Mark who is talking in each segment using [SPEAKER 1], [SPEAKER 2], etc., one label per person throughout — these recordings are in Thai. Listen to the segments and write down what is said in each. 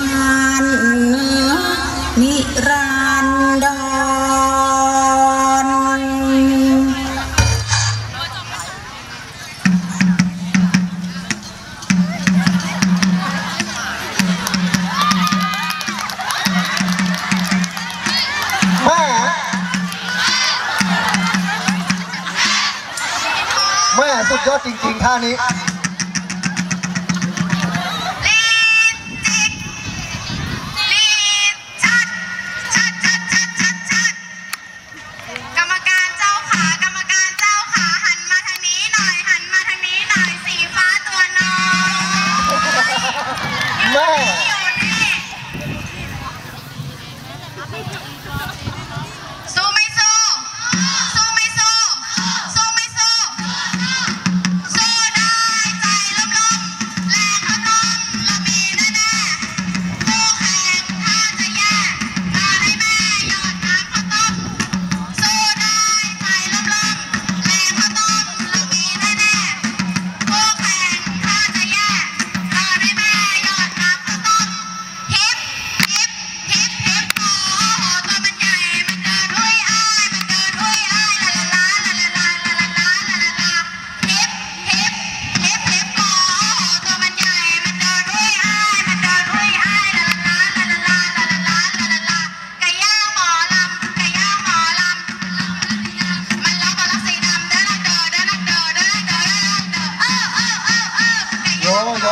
[SPEAKER 1] มา
[SPEAKER 2] น
[SPEAKER 3] นิรันดรแม่สุด
[SPEAKER 2] ยอ
[SPEAKER 3] ดจริ
[SPEAKER 2] ง
[SPEAKER 3] ๆท่านี้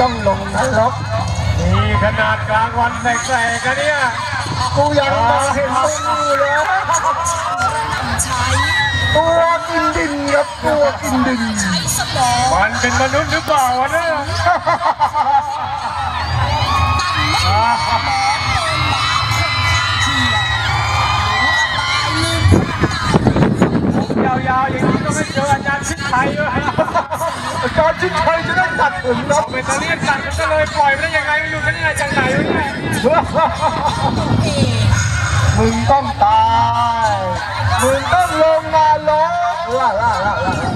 [SPEAKER 3] ต้องลงนรก
[SPEAKER 2] มี
[SPEAKER 4] ขนาดกลางวันแสกๆกันเนี่ย
[SPEAKER 2] กูยังมาเห็นมูเลยตัวกินดินครับตัวกินดิน
[SPEAKER 4] มันเป็นมนุษย์หรือเปล่าวะเนี่ยยาวๆอย่างนี้ก็ไม่เจออาจารย์ชิดไทยด้วย
[SPEAKER 2] กอรชิงชัยจะได้ตัดถึงครั
[SPEAKER 4] เป็นตะเลียนตัดกัเลยปล่อยไปได้ยังไงไม่รู้ไม่ได้จังไหนวะ
[SPEAKER 2] มึงต้องตาย มึงต้องลง
[SPEAKER 1] มาล้อล่าล่าล่า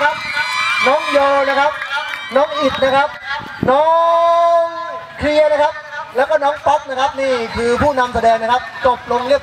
[SPEAKER 2] นะครับ น้องโยนะครับ น้องอิดนะครับ น้องเคลียร์นะครับ แล้วก็น้องป๊อปนะครับ นี่คือผู้นำแสดงนะครับ จบลงเรียบ